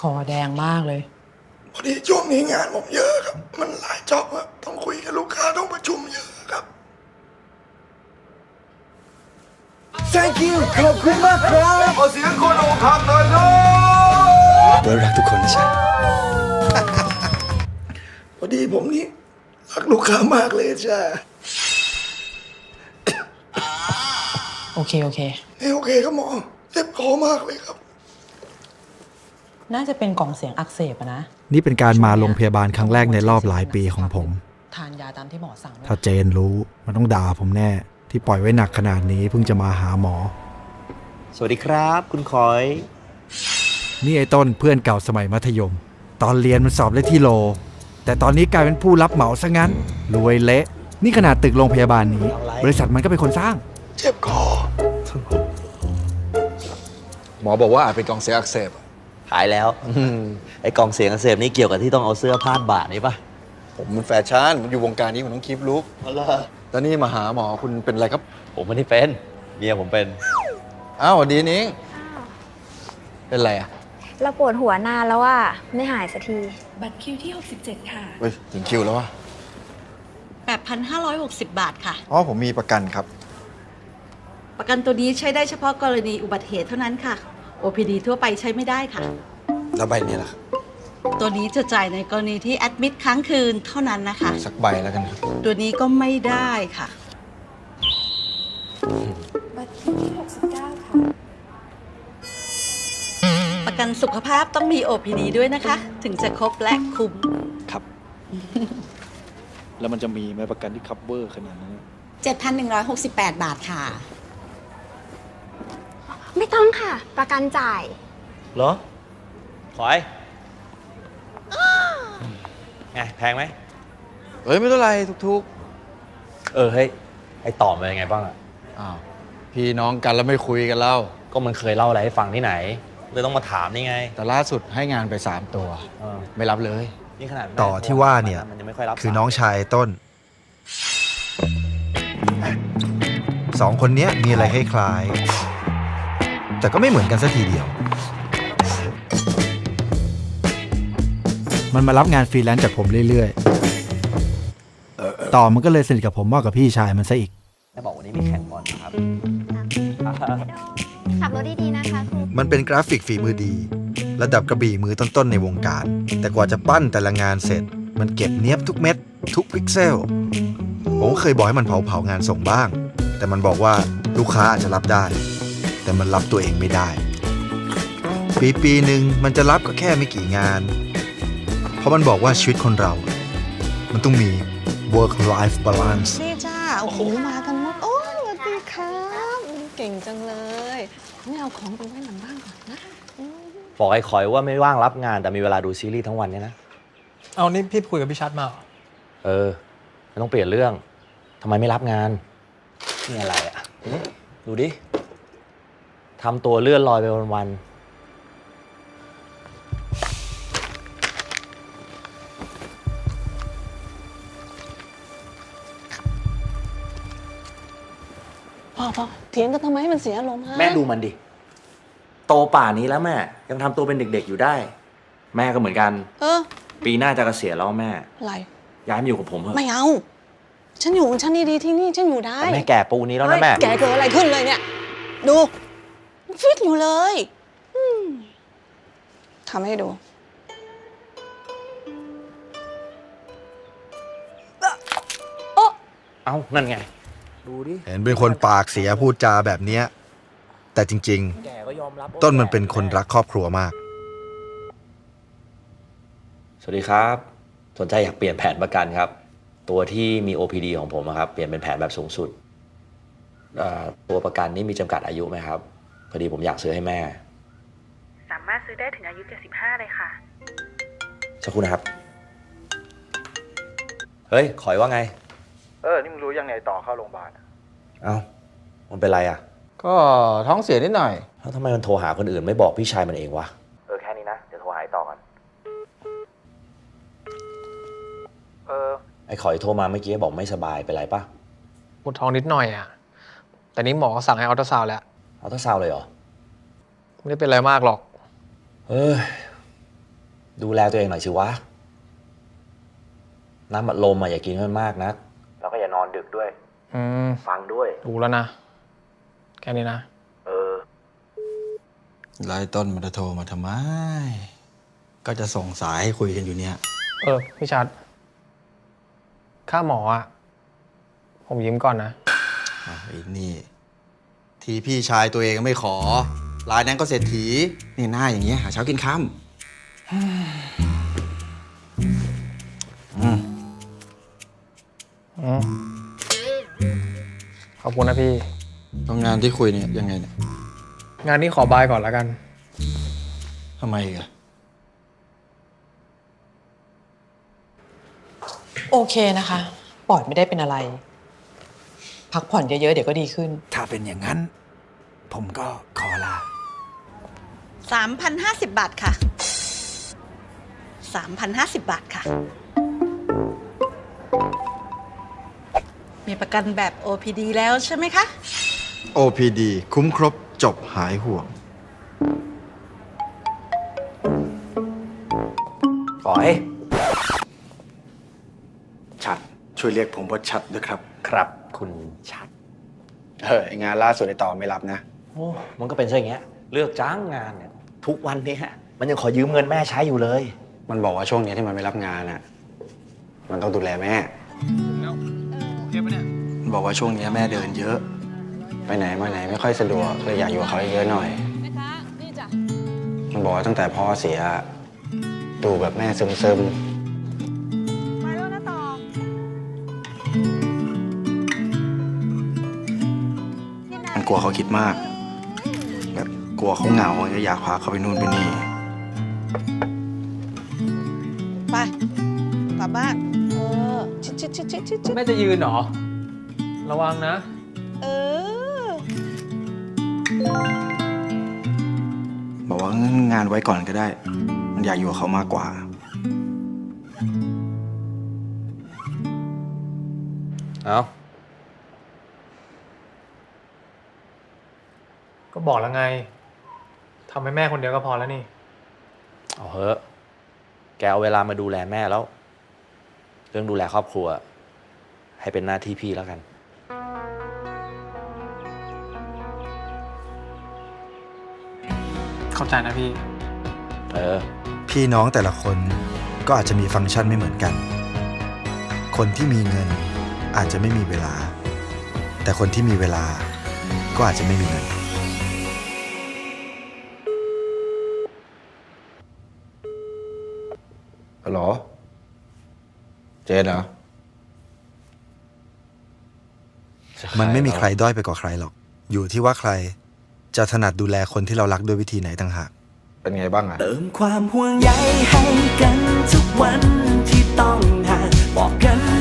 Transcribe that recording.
คอแดงมากเลย พอดีช่วงนี้งานผมเยอะครับ มันหลายจ็อบอะต้องคุยกับลูกค้าต้องประชุมเยอะครับ thank you ขอบคุณมากครับขอเสียงคนอกหักหน่อยเนาะเบิร์ดรักทุกคนนะจ๊ะพอดีผมนี่รักลูกค้ามากเลยจ้าโอเค โอเคเอ้ยโอเคครับหมอเจ็บคอมากเลยครับ น่าจะเป็นกล่องเสียงอักเสบอะนะ นี่เป็นการมาโรงพยาบาลครั้งแรกในรอบหลายปีของผม ทานยาตามที่หมอสั่งด้วยถ้าเจนรู้มันต้องด่าผมแน่ ที่ปล่อยไว้หนักขนาดนี้เพิ่งจะมาหาหมอ สวัสดีครับ คุณคอย นี่ไอ้ต้นเพื่อนเก่าสมัยมัธยม ตอนเรียนมันสอบได้ที่โล แต่ตอนนี้กลายเป็นผู้รับเหมาซะงั้น รวยเละ นี่ขนาดตึกโรงพยาบาลนี้ บริษัทมันก็เป็นคนสร้าง เจ็บคอหมอบอกว่าอาจเป็นกองเสียอักเสบ หายแล้วอืมไอกล่องเสียงอักเสบนี่เกี่ยวกับที่ต้องเอาเสื้อพาดบ่านี่ปะผมมันแฟชั่นผมอยู่วงการนี้ผมต้องคีปลุกเอาล่ะแล้วนี่มาหาหมอคุณเป็นอะไรครับผมไม่ได้เป็นเมียผมเป็น อ้าวสวัสดีนิ้งเป็นอะไรอะเราปวดหัวนานแล้วว่าไม่หายสักที บัตรคิวที่ 67 ค่ะ เฮ้ยถึงคิวแล้ววะ8,560 บาทค่ะ อ๋อผมมีประกันครับ ประกันตัวนี้ใช้ได้เฉพาะกรณีอุบัติเหตุเท่านั้นค่ะ OPD ทั่วไปใช้ไม่ได้ค่ะ แล้วใบนี้ล่ะครับตัวนี้จะจ่ายในกรณีที่แอดมิดค้างคืนเท่านั้นนะคะ สักใบแล้วกันครับตัวนี้ก็ไม่ได้ค่ะ บัตรคิวที่ 69 ค่ะ ประกันสุขภาพต้องมี OPD ด้วยนะคะ ถึงจะครบและคุ้ม ครับ แล้วมันจะมีไหมประกันที่คัพเวอร์ขนาดนั้น 7,168 บาทค่ะไม่ ต้องค่ะ ประกันจ่าย เหรอคอยไงแพงไหม เฮ้ยไม่เป็นไรทุกเออ เฮ้ย ไอต่อมันเป็นไงบ้างอะๆอ้าวพี่น้องกันแล้วไม่คุยกันเล่าก็มันเคยเล่าอะไรให้ฟังที่ไหน เลยต้องมาถามนี่ไงแต่ล่าสุดให้งานไป 3 ตัว เออไม่รับเลย นี่ขนาดแม่ต่อที่ว่าเนี่ย มันยังไม่ค่อยรับคือสายน้องชายไอ้ต้น สองคนเนี้ยมีอะไรคล้ายๆ แต่ก็ไม่เหมือนกันสัทีเดียว มันมารับงานฟรีแลนซ์จากผมเรื่อยๆ ต่อมันก็เลยสนิทกับผมมากกว่าพี่ชายมันซะอีกแม่บอกวันนี้มีแข่งบอลนะครับ ขับรถดีๆนะคะครูมันเป็นกราฟิกฝีมือดี ระดับกระบี่มือต้นๆในวงการ แต่กว่าจะปั้นแต่ละงานเสร็จ มันเก็บเนี้ยบทุกเม็ด ทุกพิกเซล ผมก็เคยบอกให้มันเผาเผาๆงานส่งบ้าง แต่มันบอกว่าลูกค้าอาจจะรับได้ แต่มันรับตัวเองไม่ได้ ปีปีหนึ่งมันจะรับก็แค่ไม่กี่งาน เพราะมันบอกว่าชีวิตคนเรา มันต้องมี work life balance นี่จ้า โอ้โห มากันหมด โอ้ยสวัสดีครับเก่งจังเลยไม่เอาของไปไว้หลังบ้านก่อนนะบอกไอ้คอยว่าไม่ว่างรับงานแต่มีเวลาดูซีรีส์ทั้งวันเนี่ยนะ เอานี่พี่คุยกับพี่ชัดมาเหรอเออไม่ต้องเปลี่ยนเรื่องทำไมไม่รับงานนี่อะไรอะหึดูดิ ทำตัวเลื่อนลอยไปวันพ่อพ่อเถียงกันทำไมให้มันเสียอารมณ์ฮะแม่ดูมันดิ โตป่านนี้แล้วแม่ ยังทำตัวเป็นเด็กๆอยู่ได้ แม่ก็เหมือนกัน เออปีหน้าจะเกษียณแล้วแม่ อะไร ย้ายมาอยู่กับผมเถอะไม่เอา ฉันอยู่ของฉันดีๆที่นี่ฉันอยู่ได้ๆแต่แม่แก่ปูนี้แล้วนะแม่แกเกิดอะไรขึ้นเลยเนี่ย ดู ฟิตอยู่เลยอืมทำให้ดูเอ้านั่นไง ดูดิ เห็นเป็นคนปากเสียพูดจาแบบเนี้ย แต่จริง แก่ก็ยอมรับว่าๆ ต้นมันเป็นคนรักครอบครัวมาก สวัสดีครับ สนใจอยากเปลี่ยนแผนประกันครับ ตัวที่มี OPD ของผมอะครับ เปลี่ยนเป็นแผนแบบสูงสุดเอ่อตัวประกันนี่มีจำกัดอายุไหมครับ พอดีผมอยากซื้อให้แม่ สามารถซื้อได้ถึงอายุ 75 เลยค่ะ สักครู่นะครับ เฮ้ย ขอยว่าไง เออ นี่มึงรู้ยังไงต่อเข้าโรงพยาบาลเอ้า มันเป็นไรอะ ก็ท้องเสียนิดหน่อย แล้วทำไมมันโทรหาคนอื่นไม่บอกพี่ชายมันเองวะ เออ แค่นี้นะ เดี๋ยวโทรหาไอ้ต่อกันเออ ไอ้ขอยโทรมาเมื่อกี้บอกไม่สบายเป็นไรปะปวดท้องนิดหน่อยอะ แต่นี้หมอสั่งให้อัลตราซาวด์แล้ว เอาถ้าซาวด์เลยเหรอ ไม่ได้เป็นอะไรมากหรอก เอ้ย ดูแลตัวเองหน่อยสิวะ น้ำอัดลมอะอย่ากินมันมากนะแล้วก็อย่านอนดึกด้วย อืม ฟังด้วยรู้แล้วนะ แค่นี้นะ เออ ไล่ต้นมันจะโทรมาทำไม ก็จะส่งสายให้คุยกันอยู่เนี่ย เออ พี่ชัด ค่าหมออะผมยืมก่อนนะอ้าวไอ้นี่ ทีพี่ชายตัวเองก็ไม่ขอรายนั้นก็เศรษฐีนี่หน้าอย่างเงี้ยหาเช้ากินค่ำอืมอืมขอบคุณนะพี่ต้องงานที่คุยเนี่ยยังไงเนี่ย งานนี้ขอบายก่อนแล้วกันทำไมอีกอะโอเคนะคะ ปอดไม่ได้เป็นอะไร พักผ่อนเยอะๆ เดี๋ยวก็ดีขึ้น ถ้าเป็นอย่างนั้น ผมก็ขอลา 3,050 บาทค่ะ 3,050 บาทค่ะ มีประกันแบบ OPD แล้วใช่ไหมคะ OPD คุ้มครบจบหายห่วงก่อย ชัด ช่วยเรียกผมว่าชัดด้วยครับ ครับ คุณชัด เออไอ้งานล่าสุดไอ้ต่อไม่รับนะ โอ้มันก็เป็นซะอย่างเงี้ย เลือกจ้างงานเนี่ย ทุกวันเนี้ยมันยังขอยืมเงินแม่ใช้อยู่เลย มันบอกว่าช่วงนี้ที่มันไม่รับงานอะ มันต้องดูแลแม่ มันบอกว่าช่วงนี้แม่เดินเยอะ ไปไหนมาไหนไม่ค่อยสะดวกเลยอยากอยู่กับเขาเยอะๆหน่อยมันบอกว่าตั้งแต่พ่อเสียดูแบบแม่ซึมๆ กลัวเขาคิดมาก แบบกลัวเขาเหงาก็อยากพาเขาไปนู่นไปนี่ ไปกลับบ้าน เออ ชิดชิดชิดชิดชิดชิดแม่จะยืนเหรอ ระวังนะ เออ บอกว่างั้นงานไว้ก่อนก็ได้ มันอยากอยู่กับเขามากกว่า เอา ก็บอกแล้วไงทำให้แม่คนเดียวก็พอแล้วนี่ เอาเถอะ แกเอาเวลามาดูแลแม่แล้ว เรื่องดูแลครอบครัว ให้เป็นหน้าที่พี่แล้วกัน เข้าใจนะพี่ เออ พี่น้องแต่ละคนก็อาจจะมีฟังก์ชันไม่เหมือนกัน คนที่มีเงินอาจจะไม่มีเวลา แต่คนที่มีเวลาก็อาจจะไม่มีเงิน ฮัลโหลเจนเหรอมันไม่มีใครด้อยไปกว่าใครหรอก อยู่ที่ว่าใครจะถนัดดูแลคนที่เรารักด้วยวิธีไหนต่างหาก เป็นไงบ้างอะเติมความห่วงใยให้กันทุกวันที่ต้องห่างบอกกัน